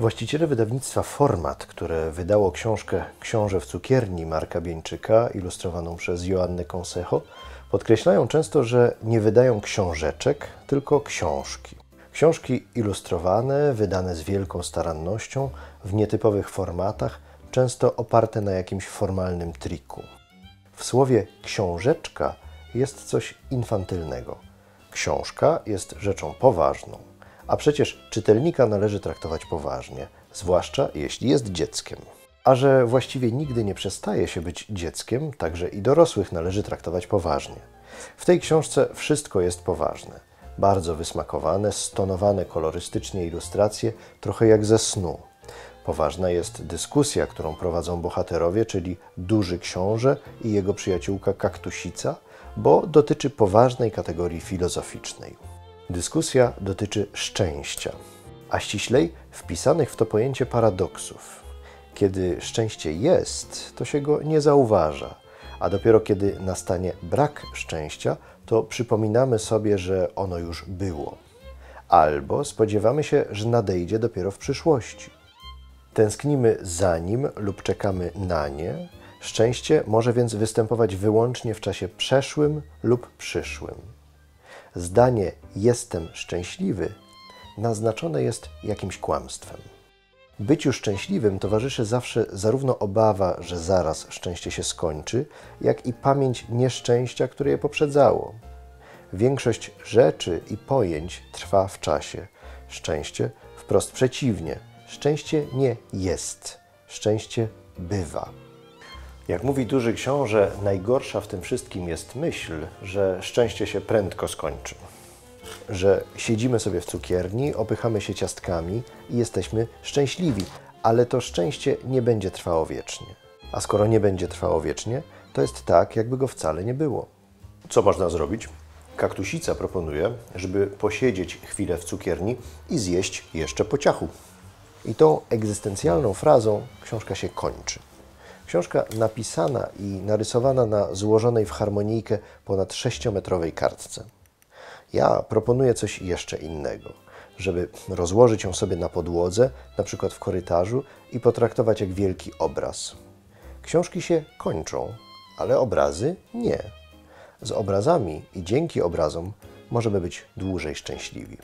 Właściciele wydawnictwa Format, które wydało książkę Książę w cukierni Marka Bieńczyka, ilustrowaną przez Joannę Consejo, podkreślają często, że nie wydają książeczek, tylko książki. Książki ilustrowane, wydane z wielką starannością, w nietypowych formatach, często oparte na jakimś formalnym triku. W słowie książeczka jest coś infantylnego. Książka jest rzeczą poważną, a przecież czytelnika należy traktować poważnie, zwłaszcza jeśli jest dzieckiem. A że właściwie nigdy nie przestaje się być dzieckiem, także i dorosłych należy traktować poważnie. W tej książce wszystko jest poważne. Bardzo wysmakowane, stonowane kolorystycznie ilustracje, trochę jak ze snu. Poważna jest dyskusja, którą prowadzą bohaterowie, czyli duży książę i jego przyjaciółka kaktusica, bo dotyczy poważnej kategorii filozoficznej. Dyskusja dotyczy szczęścia, a ściślej wpisanych w to pojęcie paradoksów. Kiedy szczęście jest, to się go nie zauważa, a dopiero kiedy nastanie brak szczęścia, to przypominamy sobie, że ono już było. Albo spodziewamy się, że nadejdzie dopiero w przyszłości. Tęsknimy za nim lub czekamy na nie. Szczęście może więc występować wyłącznie w czasie przeszłym lub przyszłym. Zdanie jestem szczęśliwy naznaczone jest jakimś kłamstwem. Byciu szczęśliwym towarzyszy zawsze zarówno obawa, że zaraz szczęście się skończy, jak i pamięć nieszczęścia, które je poprzedzało. Większość rzeczy i pojęć trwa w czasie. Szczęście wprost przeciwnie. Szczęście nie jest, szczęście bywa. Jak mówi duży książę, najgorsza w tym wszystkim jest myśl, że szczęście się prędko skończy. Że siedzimy sobie w cukierni, opychamy się ciastkami i jesteśmy szczęśliwi, ale to szczęście nie będzie trwało wiecznie. A skoro nie będzie trwało wiecznie, to jest tak, jakby go wcale nie było. Co można zrobić? Kaktusica proponuje, żeby posiedzieć chwilę w cukierni i zjeść jeszcze po ciachu. I tą egzystencjalną frazą książka się kończy. Książka napisana i narysowana na złożonej w harmonijkę ponad sześciometrowej kartce. Ja proponuję coś jeszcze innego, żeby rozłożyć ją sobie na podłodze, na przykład w korytarzu i potraktować jak wielki obraz. Książki się kończą, ale obrazy nie. Z obrazami i dzięki obrazom możemy być dłużej szczęśliwi.